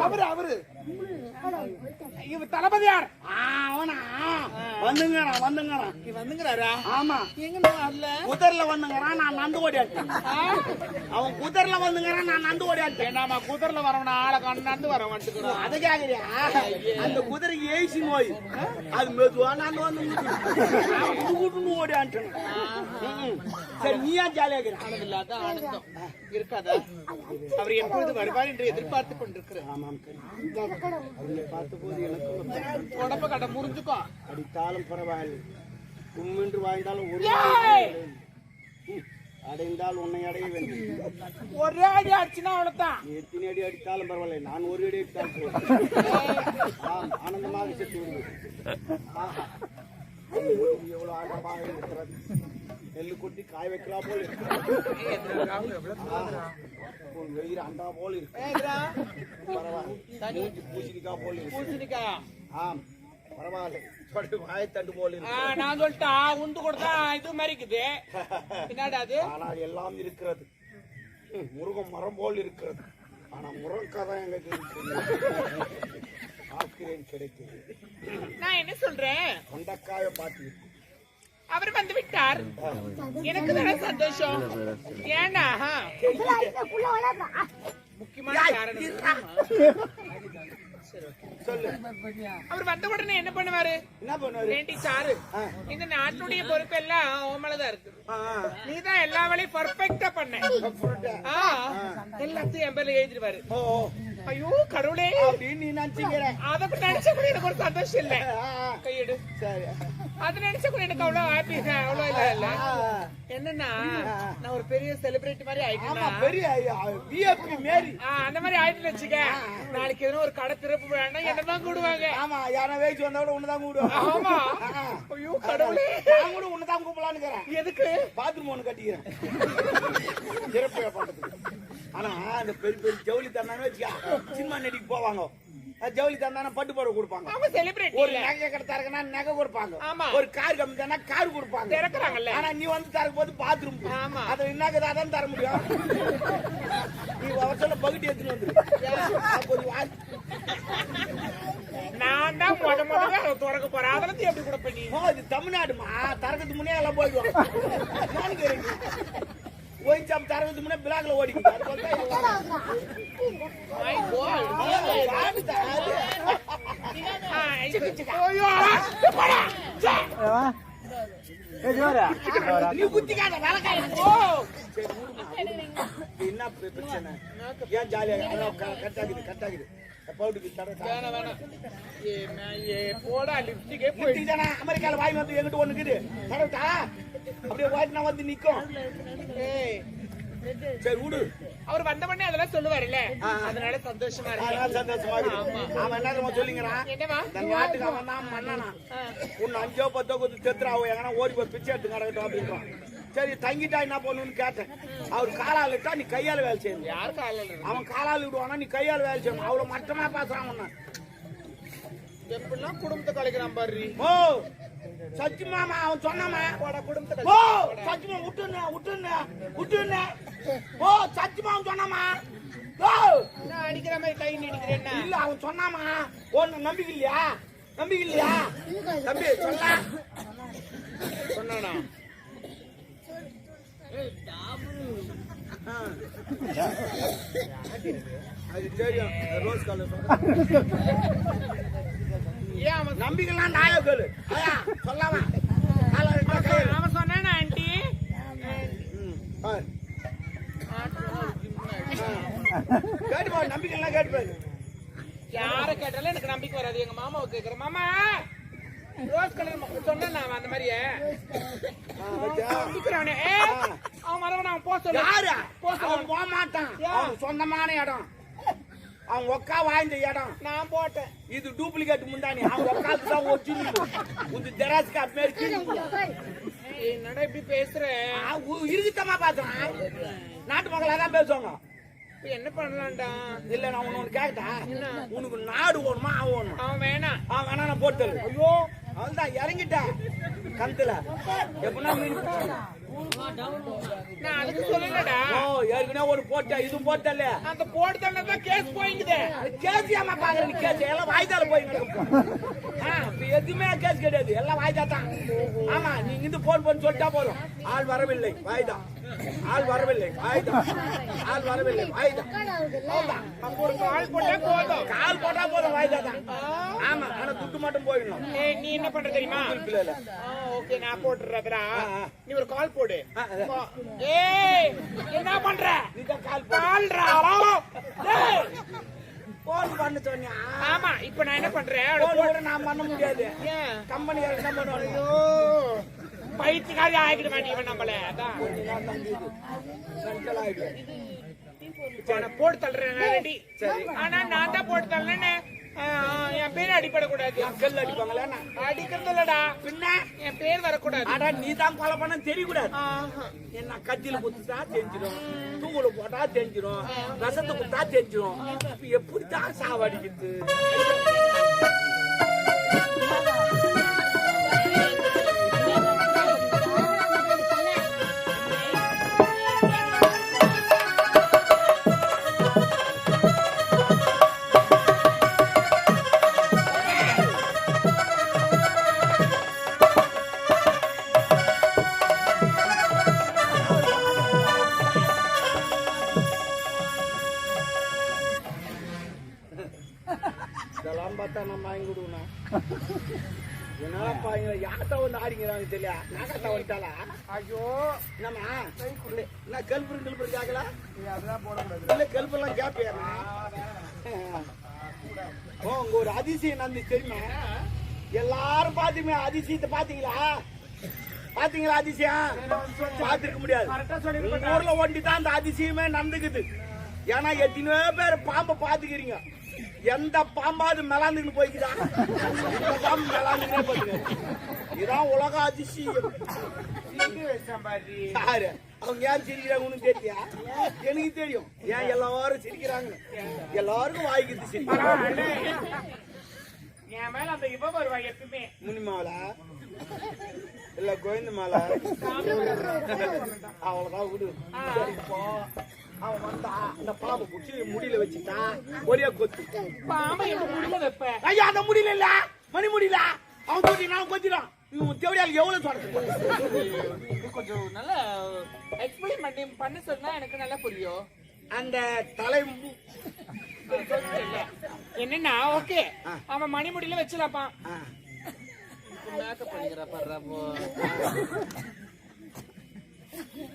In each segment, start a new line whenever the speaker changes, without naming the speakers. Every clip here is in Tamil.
அவரு அவரு இவ தளபதி யார்? அவனா? வந்துங்கடா வந்துங்கடா.
வந்துங்கிறாரா
ஆமா.
எங்க வரல?
குதிரைல வந்துங்கறான் நான் நந்து ஓடியாட்டேன் அவன் குதிரைல வந்துங்கறான் நான் நந்து ஓடியாட்டேன்
நாம குதிரைல வரவன? ஆளை கண்டு வர வந்துக்கிறோம்
அதை கேக்குறியா அந்த குதிரைக்கு ஏசி நோய். அது மெதுவா நான் வந்து கூட்டுன்னு ஓடியாட்டேன் சரி நீயா ஜாலியா இருக்கிற
இல்லாத ஆனந்தம். இருக்காதா? அவர் எப்பொழுது வருவார் என்று எதிர்பார்த்து கொண்டிருக்கிறார்.
ஆமாம் அவங்களை பார்த்த போது எனக்கு
உடம்ப முறிஞ்சுக்கோ
அடித்தாலும் பரவாயில்லை. உம்மென்று வாழ்ந்தாலும் ஒரு ம், அடைந்தால் உன்னை அடைய வேண்டும்
ஒரே அடி அடிச்சுனா அவ்வளவுதான்
எத்தனை அடி அடித்தாலும் பரவாயில்லை. நான் ஒரு அடி அடித்தால் போதும். ஆனந்தமாக செத்து விடுவேன் எவ்வளவு ஆழமாக இருக்கிறது நெல்லு கொட்டி காய வைக்கலாம் போல். உன் வெயிறு அண்டா போல் இருக்கு. பரவாயில்லை. பூசணிக்கா போல் இருக்கு.
பூசணிக்கா.
ஆம். பரவாயில்லை. வாயத்தண்டு போல் இருக்கு.
நான் சொல்லிட்டா உண்டு கொடுத்தா இது மாதிரி இருக்குது என்னடா அது?
ஆனால் எல்லாம் இருக்கிறது. ம், முருகம் மரம் போல் இருக்கிறது. ஆனா முருங்கதான் எங்க இருக்கிறது ஆக்கிறேன் கிடைக்கிறது
நான் என்ன சொல்றேன்?
கொண்டக்காய பாத்தி
அவர் வந்து விட்டார். எனக்கு தானே சந்தோஷம். ஏன்னா முக்கியமான காரணம். அவர் வந்த உடனே என்ன பண்ணுவாரு?
என்ன பண்ணுவாரு?
ஏண்டி சாரு. இந்த நாட்டுடைய பொறுப்பெல்லாம் உமலதான் இருக்கு.
ஆ, ஆ.
நீதான் எல்லா வேலையும் பர்ஃபெக்டா பண்ண. எல்லாத்தையும் என் பேர்ல எழுதிடுவாரு. ஐயோ கடவுளே.
அப்படின்னு நீ நினைச்சுக்கிற.
அதை நினைச்ச கூட எனக்கு ஒரு சந்தோஷம் இல்ல. கையெடு.
சரி.
அது நினைச்ச கூட எனக்கு அவ்வளவு ஹாப்பி அவ்வளவு இல்ல இல்ல. என்னன்னா நான் ஒரு பெரிய செலிபிரிட்டி மாதிரி
ஆமா
ஆயிட்டேன்னா
பெரிய பிஎப்பி மேரி.
அந்த மாதிரி ஆயிட்டு வச்சுக்க. நாளைக்கு எதுவும் ஒரு கடை திறப்பு வேணா என்னதான் கூடுவாங்க.
ஆமா யாரா வயசு வந்தா கூட உன்னதான் கூடுவோம்
ஆமா. ஐயோ கடவுளே.
நான் கூட உன்னதான் கூப்பிடலான்னு இருக்கிறேன்
எதுக்கு?
பாத்ரூம் ஒண்ணு கட்டிக்கிறேன். சிறப்பு பண்றதுக்கு ஆனா அந்த பெரிய பெரிய ஜவுளி தந்தானே வச்சுக்க சினிமா நடிக்க போவாங்க. ஜவுளி தந்தானே பட்டு புடவை கொடுப்பாங்க.
ஆமா செலிபிரிட்டி
ஒரு நகை கடை தரக்குன்னா நகை கொடுப்பாங்க.
ஆமா.
ஒரு கார் கம்மி தானா கார் கொடுப்பாங்க.
திறக்கறாங்கல்ல.
ஆனா நீ வந்து தரக்கு போது பாத்ரூம்
ஆமா.
அது என்னக்குது அதான் தர முடியும். நீ அவசர பகுதி எடுத்துன்னு வந்துரு. நீ
நான் தான் முத முதல்ல திறக்க போறேன். அதெல்லாம் எப்படி கூட பண்ணி
ஓ, இது தமிழ்நாடுமா? தரகத்துக்கு முன்னே எல்லாம் போயிடுவாங்க. ஒயின் ஷாப் தரகத்துக்கு முன்னே பிளாக்ல ஓடிக்குது அது பார்த்தா எல்லாம்
My God.
சாமி தராது.
ஆ, இது- ஐயோ, போடா. சே.
நீ குத்திக்காத வேலைக்காரி. ஓ. சரி, விடுமா. இது என்ன பிர- பிரச்சனை ஏன் ஜாலியா அதான் க- அமெரிக்கால வாய் வந்து எங்கிட்ட ஒண்ணு இருக்குது அப்படியே வாய்னா வந்து நிக்கும்
ஏய்,
சரி விடு
அவர் வந்த உடனே அதெல்லாம் சொல்லுவாருல்ல அதனால சந்தோஷமா இருக்கு
சந்தோஷமா அவன் என்ன தெரியுமா சொல்லிங்கிறான் இந்த நாட்டுக்கு அவன் தான் மன்னனா உன்னை அஞ்சோ பத்தோ கொஞ்சம் செத்துறாவோ எங்கன்னா ஓடி போய் பிச்சை எடுத்து கிடக்கட்டும் அப்படின்றான். சரி தங்கிட்டா என்ன பண்ணுன்னு கேட்டேன். அவர் காலால் இட்டா நீ கையால வேலை செய்யணும்.
யார்
அவன் காலால் விடுவானா நீ கையால வேலை செய்யணும். அவ்வளவு மட்டமா பேசுறான் உன்ன
எப்படிலாம் குடும்பத்தை கலைக்கிறான் பாரு.
ஓ சச்சி மாமா அவன் சொன்னாமா
போடா குடும்பத்தை
ஓ
கலைக்கிறான்.
சச்சிமா விட்டுன்னு விட்டுன்னு விட்டுன்னு ஓ சச்சிமா அவன் சொன்னாமா ஓ
நான் அடிக்கிற மாதிரி கை நீடிக்கிறேன்
இல்ல அவன் சொன்னாமா ஒன்னு நம்பிக்கை இல்லையா? நம்பிக்கை இல்லையா? தம்பி சொல்ல
சொன்னானா
ஆ. அது தெரியும் ரோஸ் கலர்
ஏன் அவன்
நம்பிக்கைலாம் நாயோ கேளு ஐயா சொல்லாம காலை ரெண்டா
அவன்
கையில.
சொ- அவன் சொன்னானா ஆண்டி
ம், பாரு. கேட்டு பாரு நம்பிக்கைலாம் கேட்டு பாரு
கேட்டாலும் எனக்கு நம்பிக்கை வராது எங்க மாமாவை கேட்குற மாமா ரோஸ் கலர் அந்த மாதிரியே. அவன் வரவன் அவன் போக சொல்லு.
யாரு. அவன் போக மாட்டான்? அவன் சொந்தமான இடம். அவன் ஒக்கா வாய்ந்த இடம்.
நான் போட்டேன்.
இது டூப்ளிகேட் முந்தானி. அவன் ஒக்காக்கு தான் ஒரிஜினல் உங்க ஜெராக்ஸ் காப்பி மாதிரி
என்னடா இப்படி பேசுற?
இருக்குத்தமா பாத்துறான் நாட்டு மக்களா தான் பேசுவாங்க.
என்ன பண்ணலாம்டா?
இல்ல நான் ஒண்ணு கேட்டா உனக்கு நாடு வேணுமா அவன் வேணுமா
அவன் வேணாம்.
அவன் வேணா நான் போட்டு
ஐயோ.
அவள்தான் இறங்கிட்டேன் கந்துல எப்படின்னா மீன் ஏற்கனவே ஒரு போட்ட இது போட்டல
அந்த போடுதல்ல தான் கேஸ் போயிங்குது.
கேஸ் ஏமா பாக்குற நீ கேஸ் எல்லாம் வாய்தால போய் நடக்கும் ஆ, இப்ப எதுவுமே கேஸ் கிடையாது. எல்லாம் வாய்தா தான். ஆமா நீங்க இந்த போன் பண்ணி சொல்லிட்டா போதும். ஆள் வரவில்லை. வாய்தா ஆள் வரவில்லை. வாய்தா ஆள் வரவில்லை.
ஒரு கால் போட்டா போதும்.
கால் போட்டா போதும் வாய்தா தான். ஆமா ஆனா துட்டு மட்டும் போயிடணும்.
நீ என்ன பண்ற தெரியுமா?
இல்ல.
ஓகே நான் போட்டுறதுடா. நீ ஒரு கால் போடு. ஏய் என்ன பண்ற?
நீ தான் கால்
ஏய்.
போன் பண்ண சொன்னியா
ஆமா இப்ப நான் என்ன பண்றேன்?
நான் பண்ண முடியாது. கம்பெனி என்ன பண்ணுவாங்க?
ஐயோ. பைத்தியக்காரி ஆகிட மாட்டேன் நம்மள அதான் போட்டு தள்ளுறேன் ரெடி. ஆனா நான் தான் போட்டு தள்ளேன்னு. என் பேர் அடிபடக்கூடாது.
கல் அடிப்பாங்களா
அடிக்கிறது இல்லடா
பின்ன?
என் பேர் வரக்கூடாது.
ஆனா நீ தான் கொலை பண்ண தெரியக்கூடாது. என்ன கத்தியில குத்துட்டா தெரிஞ்சிடும் தூக்குல போட்டா தெரிஞ்சிடும் ரசத்தை குத்தா தெரிஞ்சிடும் இப்ப எப்படித்தான் சாவடிக்குது பார்த்தா நம்ம வாங்கி கொடுக்கணும் என்னப்பா இங்க யார்கிட்ட வந்து ஆடிங்கிறாங்க தெரியல. நாகத்தா வந்துட்டாளா?
ஐயோ.
என்னம்மா? என்ன கல்புரு கல்புரு கேட்கல இல்ல கல்புலாம் கேப்பியா ஓ உங்க ஒரு அதிசயம் நடந்துச்சு தெரியுமா? எல்லாரும் பாத்துமே அதிசயத்தை பாத்தீங்களா பாத்தீங்களா அதிசயம்? பாத்துக்க முடியாது. ஊர்ல ஒண்டி தான் அந்த அதிசயமே நடந்துக்குது. ஏன்னா எத்தனையோ பேர் பாம்பை பாத்துக்கிறீங்க எந்த பாம்பாவது மேலாந்துக்கிட்டு போய்க்குதா? இந்த பாம்பு மேலாந்துக்கிட்டே போச்சுங்க இதான் உலக அதிசயம். யாரு? அவங்க ஏன் சிரிக்கிறாங்க உனக்கு தெரியா எனக்கு தெரியும். ஏன் எல்லாரும் சிரிக்கிறாங்க? எல்லாருக்கும் வாய்க்குது சிரிக்கிறாங்க.
என் மேல அந்த இவ வருவா எப்பவுமே
முனிமாவளா? இல்ல கோவிந்த மாலா அவ்வளவுதான் விடு. அவன் வந்தா அந்த பாம்பை பிடிச்சி முடியல வச்சுட்டா ஒரே கொத்து.
பாம்பை எப்ப முடியல வைப்ப
ஐயா அந்த முடியல இல்ல. மணி முடியல. அவன் தூக்கி நான் கொத்திடான் இவன் தேவையால் எவ்வளவு சொல்றது
கொஞ்சம் நல்லா எக்ஸ்பிளைன் பண்ணி பண்ண சொன்னா எனக்கு நல்லா புரியும்.
அந்த தலை
என்னன்னா ஓகே.
ஆ.
அவன் மணிமுடியில வச்சிடப்பான்
ஆ.
மேக்கப் பண்ணிக்கிற பாடுறா போ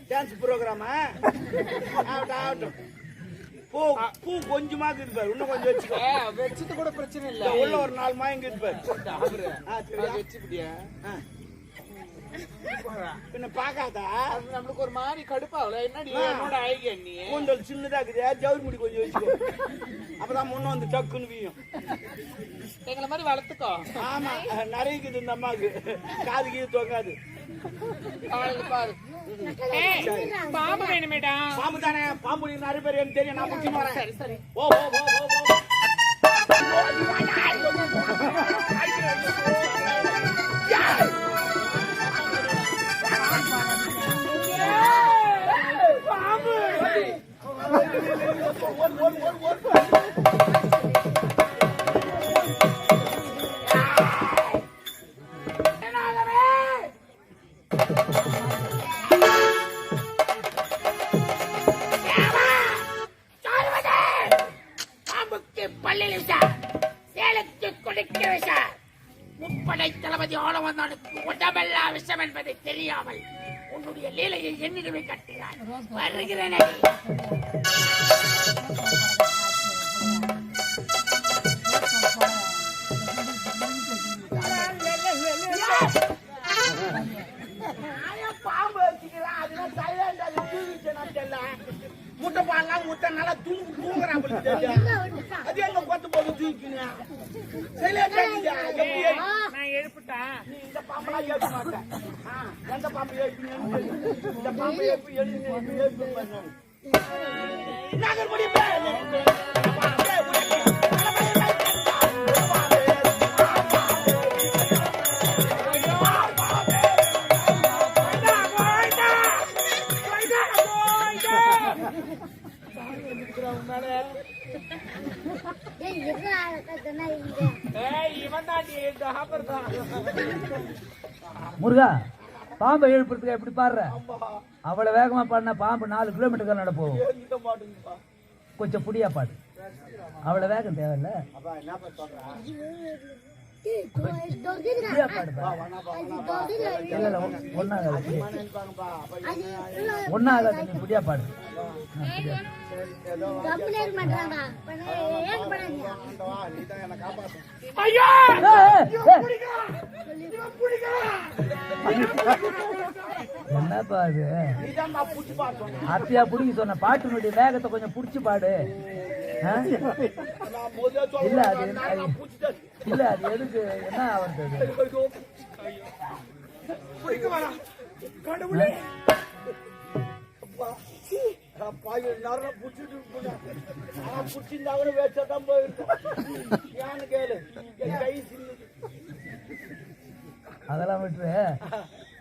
டான்ஸ் ப்ரோக்ராமா ஆகட்டும் ஆகட்டும் பூ பூ கொஞ்சமா இன்னும் கொஞ்சம் வச்சுக்கோ.
வச்சது கூட பிரச்சனை இல்ல.
உள்ள ஒரு நாலு மாயம் இருக்குது பாரு பின்ன பாக்காதா
நம்மளுக்கு ஒரு மாதிரி கடுப்பாகல. என்னடி என்னோட ஐடியா நீ?
கூந்தல் சின்னதா இருக்குது. ஜவுரி முடி கொஞ்சம் வச்சுக்கோ. அப்பதான் முன்ன வந்து டக்குன்னு வீயும்.
எங்களை மாதிரி வளர்த்துக்கோ.
ஆமா நிறைய இருக்குது இந்த அம்மாவுக்கு. காது கீது தொங்காது.
அவளுக்கு பாரு. ஏய், பாம்பு
பாம்பு தானே? பாம்பு நிறைய பேர் தெரியும். நான் வரேன்.
சரி சரி.
ஓ ஓ ஓ ஓ. பாம்பு வச்சுக்கிறேன் அதெல்லாம் ஆ அது தூங்கிடுச்சு நான் தெரியல. முட்டை பால்லாம் முட்டை நல்லா தூங்கு தூங்குறான். அது எங்க கொத்து போட்டு? எப்படி ஏறி-
நான் எழுப்பிட்டேன்
நீ இந்த பாம்பெல்லாம் ஏற்க மாட்ட. ஆ, எந்த பாம்பு தெரியும். இந்த பாம்பு ஏற்பி எழுதி. நாகர் முடி
முருகா பாம்பை எழுப்புறதுக்கு எப்படி பாடுற? அவ்வளவு வேகமா பாடினா பாம்பு நாலு கிலோமீட்டர் நட போகும் கொஞ்சம் புடியா பாடு. அவ்வளவு வேகம் தேவையில்ல. ஒன்னாகாது புடியா பாடு
என்னை பார்த்தோம்
அத்தியா புடிக்க சொன்ன பாட்டினுடைய வேகத்தை கொஞ்சம் புடிச்சு பாடு. இல்ல அது இல்ல அது எதுக்கு? என்ன ஆவறது அது?
பிடிக்க வேணாம் கடவுளே. அப்பா. சீ, நான் பாய் நேரம் புடிச்சிட்டு போனேன் நான் புடிச்சிருந்தா கூட வேஸ்டா தான் போயிருக்கேன் ஏன்னு கேளு. கை
அதெல்லாம் விட்டுரு.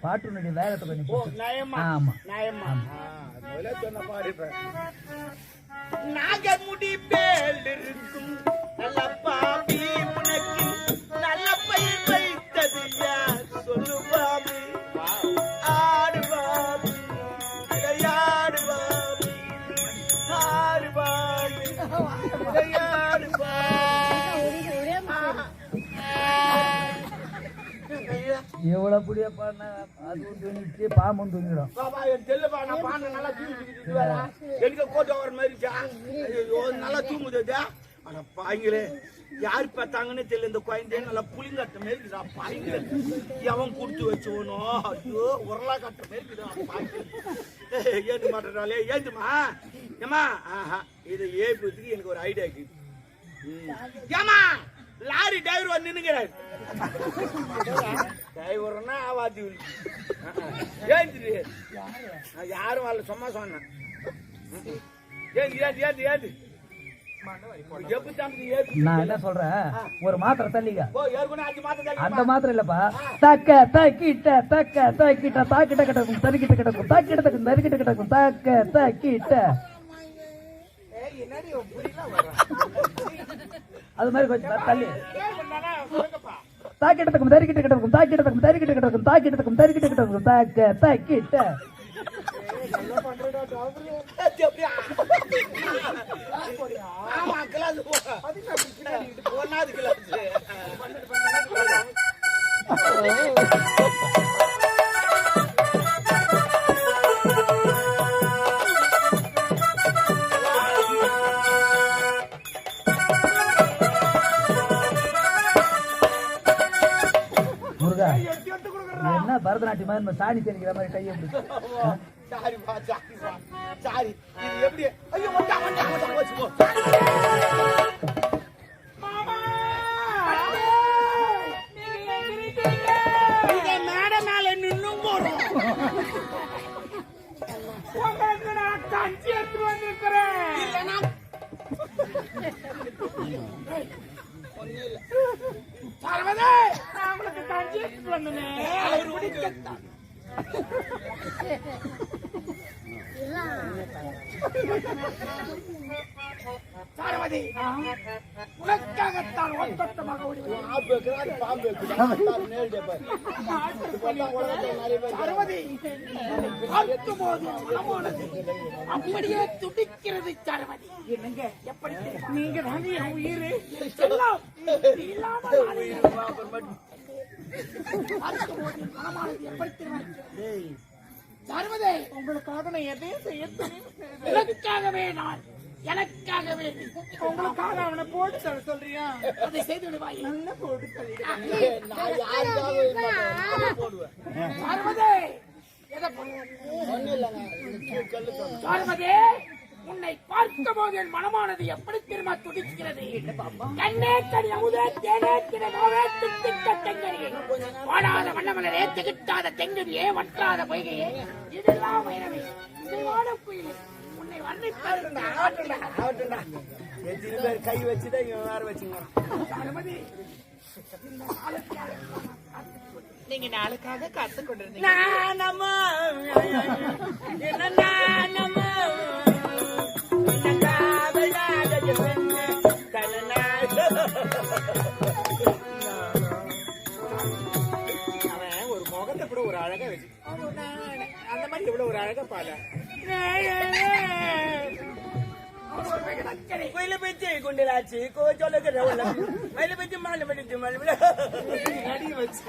பாட்டினுடைய வேகத்தை
நயமா?
ஆமா.
நயமா? சொன்ன பாடிப்பேன் நாகமுடி மேல் இருக்கும் நல்ல பாபி
எவ்வளவு புடியா பாடினா அதுவும் தூங்கிடுச்சு பாம்பும் தூங்கிடும்.
தெல்லுப்பா நான் பானை நல்லா தூங்கிட்டு எனக்கு கோட்டை வர நல்லா தூங்குது ஆனா பாய்ங்களே யார் பார்த்தாங்கன்னு தெரியல இந்த குழந்தைய நல்லா புளிங்கட்ட மாரி இருக்குதா? பாய்ங்களே எவன் கொடுத்து வச்சவனோ ஐயோ உரலா கட்ட மாரி இருக்குதா? ஏந்து மாட்டேறாளே ஏந்துமா ஏமா ஆஹா இதை ஏப்புறதுக்கு எனக்கு ஒரு ஐடியா இருக்கு. ஏமா லாரி டிரைவர் வந்து நின்னுங்கிறாரு டிரைவர்னா ஆவாதி ஏந்திரி யாரும் வரல சும்மா சொன்னேன். ஏந்து ஏந்து ஏந்து ஏந்து
நான் என்ன சொல்றேன் ஒரு மாத்திரை
மாதம்
அந்த மாத்திரம் இல்லப்பா. தக்க தக்கிட்ட தக்க தக்கிட்ட தாக்கிட்ட கிடக்கும் தறிக்கிட்ட கிடக்கும் தாக்கிட்ட தக்கும் தறிக்கிட்ட கிடக்கும் தக்க தக்கிட்ட. அது மாதிரி கொஞ்சம் தள்ளி. தாக்கிட்ட தக்கும் தறிக்கிட்ட கிடக்கும் தாக்கிட்ட தக்கும் தறிக்கிட்ட கிடக்கும் தாக்கிட்ட தக்கும் தறிக்கிட்ட கிடக்கும். தாக்க தக்கிட்ட.
ஒன்னாவது கிளாஸ்
பரதநாட்டியம் மாதிரி நம்ம சாணி தெரிக்கிற மாதிரி கையை பிடிச்சு.
உங்களுக்கு நான் கஞ்சி எடுத்து வந்திருக்கிறேன்.
இல்லனா
சரவதே நான் உங்களுக்கு கஞ்சி எடுத்து வந்தேன்
அவர்
சரவதி உனக்காகத்தான்
பேர்
சரவதி பார்க்கும் போது மனமானது அப்படியே துடிக்கிறது சரவதி என்னங்க எப்படி? நீங்க தான் என் உயிர் எல்லாம் இல்லாமல். பார்க்கும் போது மனமானது எப்படி தெரியும்? சரவதி உங்களுக்காக நான் எதையும் செய்ய எனக்காகவே நான் எனக்காகவே. உங்களுக்காக அவனை போட்டு தர சொல்றியா? அதை செய்து விடுவாய் நல்ல போட்டு. பார்வதி உன்னை பார்க்கும் போது என் மனமானது எப்படி திரும்ப துடிக்கிறது? கண்ணே கடி அமுதே தேனே தினமாவே துட்டிட்ட தெங்கரியே வாடாத வண்ணமலரே திகட்டாத தெங்கரியே வற்றாத பொய்கையே? இதெல்லாம் வைரவே இதுவான புயலே
பேர் கை வச்சுதான் இவன் வேற வச்சுங்க
நாளுக்காக காத்து கொண்டிருந்தீங்க. நானமா அவன் ஒரு முகத்தை
கூட ஒரு அழகா
வச்சு அந்த மாதிரி இவ்வளவு ஒரு அழகா பாட.
கோயில பேச்சு குண்டிலாச்சு கோச்சோல மயில பேச்சு மாலை படிச்சு மலை
அடி வச்சு.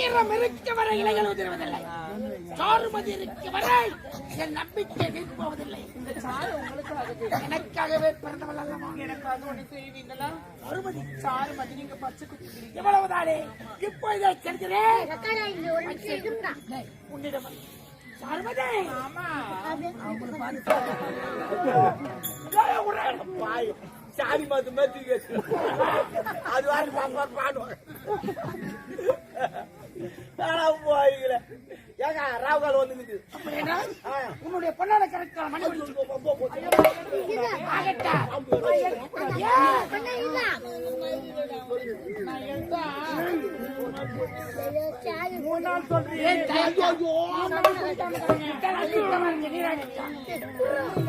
ஈரம் இருக்க வரை இலைகள் உதிர்வதில்லை சாருமதி இருக்க வரை என் நம்பிக்கை எனக்காகவே பிறந்தவள் அல்லவா
எனக்காக செய்வீங்களா நீங்க பச்சை
இப்போ இதை சாரி மாத்து மாதிரி அது வாரி பாப்பா பாடுவாங்க ஆனா போய்கள ஏங்க ராவுகால் வந்து உன்னுடைய பொண்ணாட கரெக்டா மணி ஆகட்டா.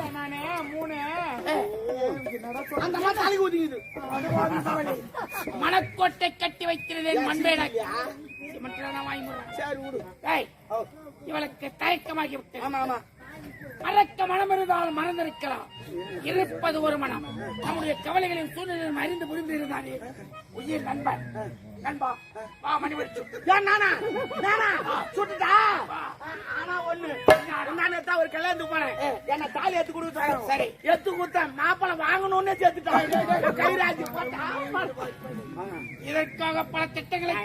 நானே மூணு
அந்த மாதிரி ஒதுங்குது
மணக்கோட்டை கட்டி வைக்கிறதே
சரி விடு.
ஏய், இவளுக்கு தயக்கமாகி
ஆமா ஆமா.
மறக்க மனம் இருந்தால் மறந்திருக்கலாம். இருப்பது ஒரு மனம். நம்முடைய கவலைகளின் சூழ்நிலையும் அறிந்து புரிந்து இருந்தாலே உயிர் நண்பன். நண்பா வா மணி வச்சு
ஏன் நானா? நானா? சுட்டுட்டா? ஆனா ஒண்ணு. நான் தான் ஒரு கல்யாணத்துக்கு போனேன். என்ன தாலி எடுத்து கொடுத்தாங்க
சரி.
எடுத்து கொடுத்தேன். மாப்பிளை வாங்கணும்னே சேர்த்துட்டாங்க கைராஜி
இதற்காக பல திட்டங்களை.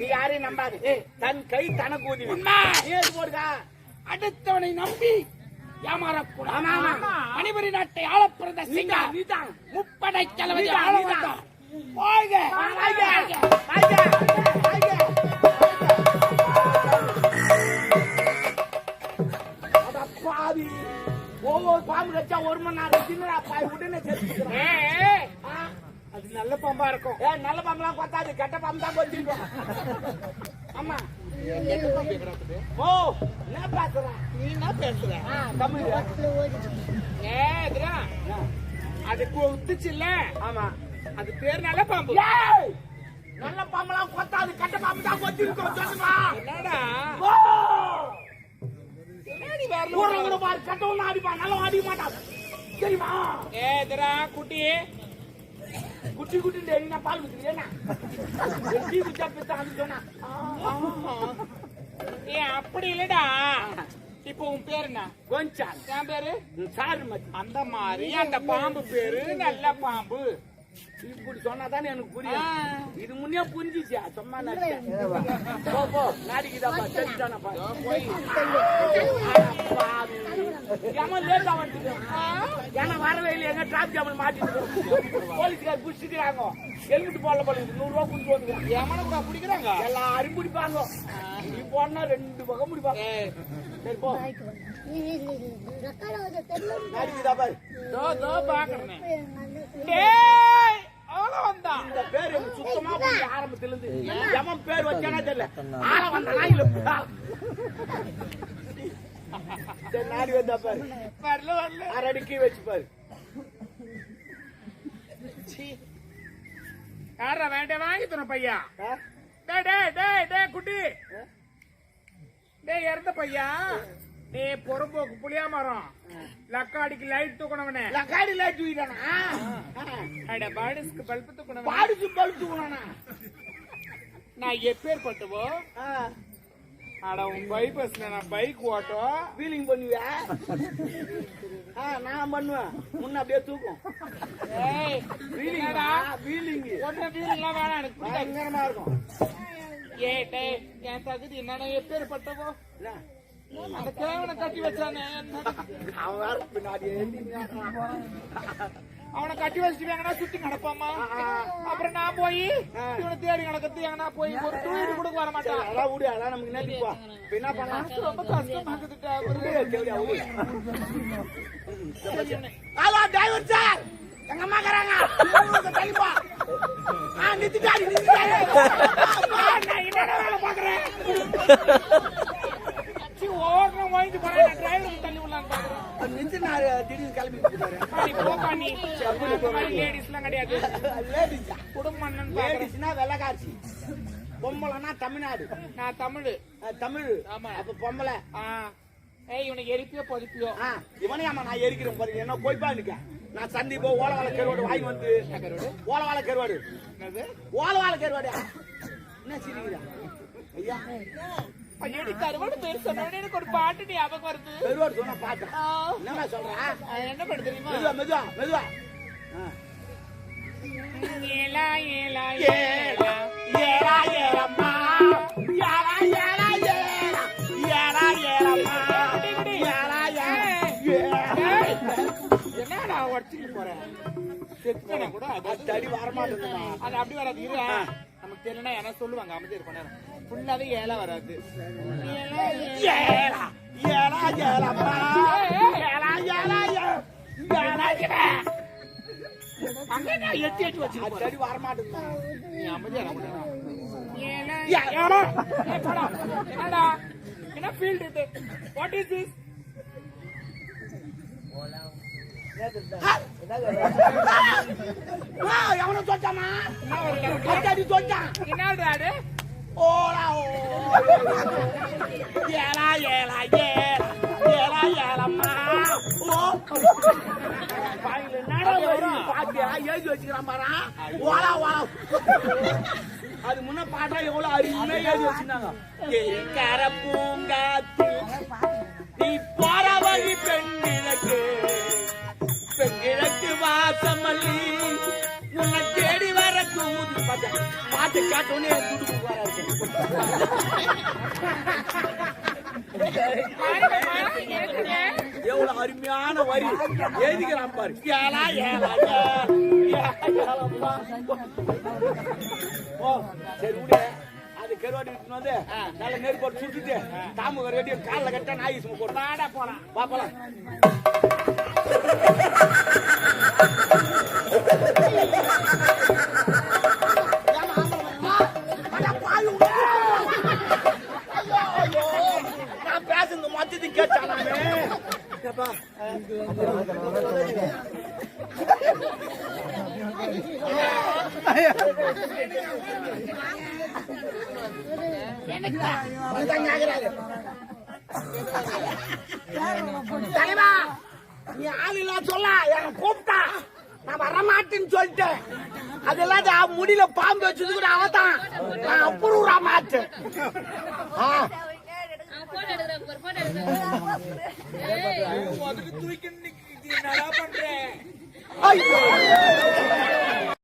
நீ யாரையும் நம்பாது. தன் கை தனக்கு உதவி. போடுக்கா.
அடுத்தவனை நம்பி ஏமாறக்கூடாது. மணிபுரி நாட்டை ஆள பிறந்த சிங்கா
நீதான்
முப்படை தளபதி ஆள. வந்தான் வாழ்க வாழ்க.
பாவி. ஒவ்வொரு பாம்பு கச்சா ஒரு மணி நேரம் தின்னுடா பாய் உடனே ஆ,
அது நல்ல பாம்பா இருக்கும்.
ஏ, நல்ல பாம்புலாம் கொத்தாது கெட்ட பாம்பு தான் கொத்திருக்கோம் ஆமா. ஓ என்ன பேசுற?
நீ என்ன பேசுற?
தமிழ்.
இதுடா. அதுக்கு ஒத்துச்சு இல்ல
ஆமா.
அது பேர் நல்ல பாம்பு.
நல்ல பாம்பெல்லாம் கொத்தாது. கெட்ட பாம்பு தான் கொத்திருக்கோம். சொல்லுமா?
என்னடா?
கூட பாரு. கெட்டவன் அடிப்பான். நல்லவன் அடிக்க மாட்டான். தெரியுமா?
குட்டி.
குட்டி குட்டி என்ன பால் குத்துறேன் டீ குச்சா பித்தா அது சொன்னா
ஏ அப்படி இல்லடா இப்போ உன் பேர் என்ன
கொஞ்சம்
என் பேரு
சாரு மத்தி
அந்த மாதிரி அந்த பாம்பு பேரு நல்ல பாம்பு
இப்படி சொன்னாதானே எனக்கு புரியும். இது முன்னே புரிஞ்சிச்சு. சும்மா. போ போ. நாடிக்குதாப்பா. ஏமா ஏன்னா வரவே இல்லை எங்க டிராபிக் ஜாமல் மாட்டிட்டு போலீஸ்கார் புடிச்சிக்கிறாங்க. ஹெல்மெட் போடல போல நூறு ரூபா குடிச்சு வந்து
எமனை கூட பிடிக்கிறாங்க?
எல்லாரும் பிடிப்பாங்க. நீ போனா ரெண்டு பக்கம் பிடிப்பாங்க. சரி போ.
அக்காடா
பேர் சுத்தமா ஆரம்பத்துல இருந்து எவன் பேர் நாடி வந்தா பாரு
வரல
அரை வச்சு பாரு
யாரா வேண்டாம் வாங்கி தரணும் பையா
டே
டே டேய் டே குட்டி. டே இறந்த பையா? டேய் பொறம்போக்கு புளியா மரம் லக்காடிக்கு லைட் தூக்கணவனே
லக்காடி லைட் தூக்கிட்டானா?
அட பாடிஸ்க்கு பல்பு தூக்கணவன்
பாடிச்சு பல் தூக்கினானா?
நான் எப்பேற்பட்டவோ? அட உன் பைபஸ்ல நான் பைக் ஓட்டும்
ஃபீலிங் பண்ணுவியா? ஆ, நான் பண்ணுவேன். முன்ன அப்படியே தூக்கும்.
ஏய்
ஃபீலிங்கா ஃபீலிங்
ஒன்றை வீடுலாம் வேணாம் எனக்கு.
பயங்கரமா இருக்கும்.
ஏய் டேய் என் தகுதி என்னடா எப்பேற்பட்டவோ?
என்ன?
அந்த கேவனை கட்டி வச்சானே என்ன?
அவன் பின்னாடி.
அவனை கட்டி வச்சுட்டு சுத்தி நடப்பாமா அப்புறம் நான் போய் இவனை தேடி நடக்கிறது எங்கனா போய் ஒரு டூயிட் கொடுக்க வர மாட்டான்
அதெல்லாம் விடு, அதெல்லாம் நமக்கு. இப்ப என்ன பண்ணலாம்?
ரொம்ப.
Hello, driver sir. எங்க அம்மா
நான் வேலை பாக்குறேன் ஓடுறேன் வாங்கிட்டு போறேன். டிரைவர் தள்ளி விடலான்னு பாக்குறேன்.
நின்று நான் திடீர்னு கிளம்பி போயிட்டாரு.
நீ. லேடிஸ் எல்லாம் கிடையாது.
லேடிஸா
குடும்பம்.
லேடிஸ்னா வெள்ளக்காட்சி பொம்பளைனா தமிழ்நாடு.
நான் தமிழ்.
தமிழ்.
ஆமா.
அப்ப பொம்பளை.
ஏய் இவனுக்கு எரிப்பியோ பொதிப்பியோ
ஆ, இவனையாமா நான் எரிக்கிறேன் பாருங்க என்ன போய்ப்பா இருக்க நான் சந்தி போ ஓலவாழ கருவாடு வாங்கி வந்து. ஓலவாழ கருவாடு? ஓலவாழ கருவாடு? என்ன சிரிக்கிறா? ஐயா.
ஐயடி கருவாடு பேர் எனக்கு ஒரு பாட்டு ஞாபகம் வருது.
கருவாடு சொன்ன சொல்ற?
என்ன பாட்டு தெரியுமா?
மெதுவா மெதுவா மெதுவா. ஆ.
ஏலா ஏலா
ஏலா, ஏலா, ஏலம்மா. ஏலா, ஏலா, ஏலா. ஏலா, ஏலம்மா. ஏலா, ஏலா, ஏலா.
என்னடா உடச்சிட்டு போறேன் செத்துனா கூட அது
தடி வரமாட்டேங்குதுமா.
அது அப்படி வராது நமக்கு தெரியலனா என்ன சொல்லுவாங்க அமைதி இருப்பேன் ஃபுல்லாவே ஏலா வராது ஏலா, ஏலா.
ஏலா, ஏலா, ஏலம்மா. ஏலா, ஏலா, ஏலா. ஏலா, ஏலா.
அங்க நான் எட்டி எட்டி நீ அமைதியா. என்னடா என்ன ஃபீல்ட் இது வாட் இஸ் திஸ் என்ன ஒரு
அடி சொச்சான்
என்னடா அது?
ஓலா ஏலா ஏலா ஏலா ஏலா ஏலம்மா. எழுதி வச்சுக்கிறான் பாரா. ஓலா ஓலா அது முன்ன பாட்டா எவ்வளவு அருமையா எழுதி வச்சிருந்தாங்க. பூங்காத்து வாசமல்லி உன்னை தேடி வர தூது பாட்டு கேட்டோன்னே துடுப்பு வராது எவ்வளவு அருமையான வரி. எழுதிக்கிறான் பாரு. ஏலா, ஏலம்மா. ஓ சரி விடு. அது கருவாடி எடுத்துன்னு வந்து நல்ல நெருப்போட்டு சுட்டுட்டு தாமுக ரெடி காலில் கட்டா நாய் சும்மா போட்டு
போலாம்.
வா தலைவா நீ ஆள் இல்ல சொல்ல என்ன கூப்பிட்டா நான் வரமாட்டேன்னு சொல்லிட்டேன். அது இல்லாத முடியில பாம்பு வச்சது கூட அவதான். நான் அப்புறம்
முதல்ல தூக்கி